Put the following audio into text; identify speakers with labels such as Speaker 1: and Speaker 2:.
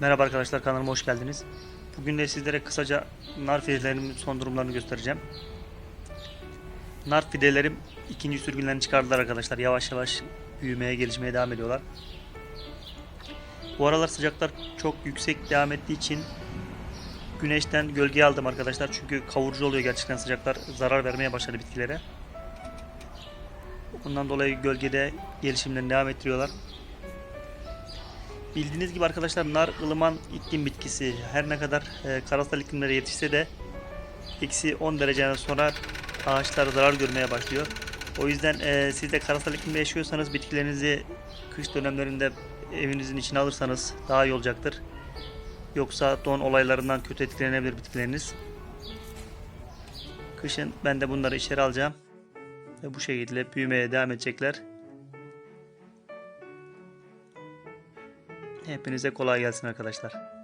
Speaker 1: Merhaba arkadaşlar kanalıma hoş geldiniz. Bugün de sizlere kısaca nar fidelerimin son durumlarını göstereceğim. Nar fidelerim ikinci sürgünlerini çıkardılar arkadaşlar. Yavaş yavaş büyümeye, gelişmeye devam ediyorlar. Bu aralar sıcaklar çok yüksek devam ettiği için güneşten gölgeye aldım arkadaşlar. Çünkü kavurucu oluyor gerçekten sıcaklar zarar vermeye başladı bitkilere. Ondan dolayı gölgede gelişimlerini devam ettiriyorlar. Bildiğiniz gibi arkadaşlar nar ılıman iklim bitkisi. Her ne kadar e, karasal iklimlere yetişse de eksi 10 dereceden sonra ağaçlar zarar görmeye başlıyor. O yüzden e, siz de karasal iklimde yaşıyorsanız bitkilerinizi kış dönemlerinde evinizin içine alırsanız daha iyi olacaktır. Yoksa don olaylarından kötü etkilenebilir bitkileriniz. Kışın ben de bunları içeri alacağım. Ve bu şekilde büyümeye devam edecekler. Hepinize kolay gelsin arkadaşlar.